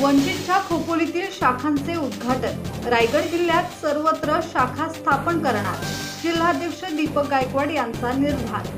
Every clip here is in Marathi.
वंचितच्या खोपोलीतील शाखांचे उद्घाटन. रायगड जिल्ह्यात सर्वत्र शाखा स्थापन करणार जिल्हाध्यक्ष दीपक गायकवाड यांचा निर्धार.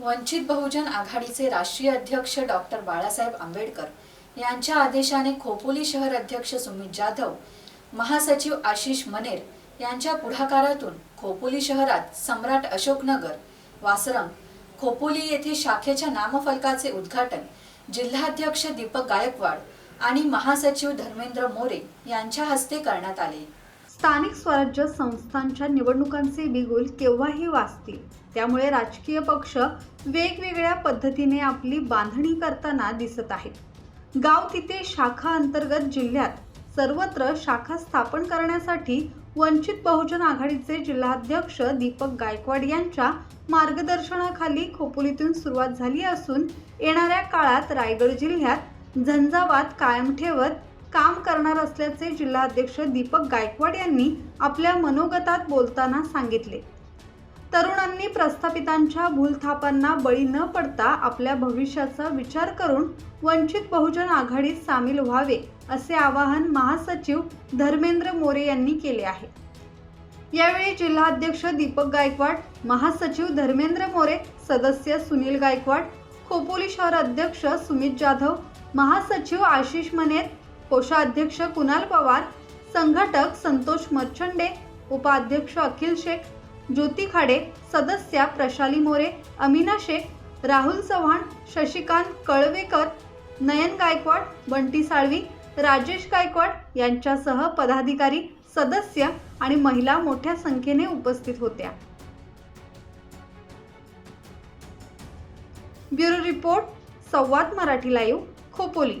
वंचित बहुजन आघाडीचे राष्ट्रीय अध्यक्ष डॉक्टर बाळासाहेब आंबेडकर यांच्या आदेशाने खोपोली शहर अध्यक्ष सुमित जाधव महासचिव आशिष मनेर यांच्या पुढाकारातून खोपोली शहरात सम्राट अशोकनगर वासरंग खोपोली येथे शाखेच्या नामफलकाचे उद्घाटन जिल्हाध्यक्ष दीपक गायकवाड आणि महासचिव धर्मेंद्र मोरे यांच्या हस्ते करण्यात आले. स्थानिक स्वराज्य संस्थांच्या निवडणुकांचे बिगुल केव्हाही वाचतील त्यामुळे राजकीय पक्ष वेगवेगळ्या पद्धतीने आपली बांधणी करताना दिसत आहेत. गाव तिथे शाखा अंतर्गत जिल्ह्यात सर्वत्र शाखा स्थापन करण्यासाठी वंचित बहुजन आघाडीचे जिल्हाध्यक्ष दीपक गायकवाड यांच्या मार्गदर्शनाखाली खोपोलीतून सुरुवात झाली असून येणाऱ्या काळात रायगड जिल्ह्यात झंझावात कायम ठेवत काम करणार असल्याचे जिल्हाध्यक्ष दीपक गायकवाड यांनी आपल्या मनोगतात बोलताना सांगितले. तरुणांनी प्रस्थापितांच्या भूलथापांना बळी न पडता आपल्या भविष्याचा विचार करून वंचित बहुजन आघाडीत सामील व्हावे असे आवाहन महासचिव धर्मेंद्र मोरे यांनी केले आहे. यावेळी जिल्हाध्यक्ष दीपक गायकवाड महासचिव धर्मेंद्र मोरे सदस्य सुनील गायकवाड खोपोली शहर अध्यक्ष सुमित जाधव महासचिव आशिष मनेत कोषाध्यक्ष कुणाल पवार संघटक संतोष मच्छंडे उपाध्यक्ष अखिल शेख ज्योती खाडे सदस्या प्रशाली मोरे अमिना शेख राहुल चव्हाण शशिकांत कळवेकर नयन गायकवाड बंटी साळवी राजेश गायकवाड यांच्यासह पदाधिकारी सदस्य आणि महिला मोठ्या संख्येने उपस्थित होत्या. Bureau report Samvad Marathi live Khopoli.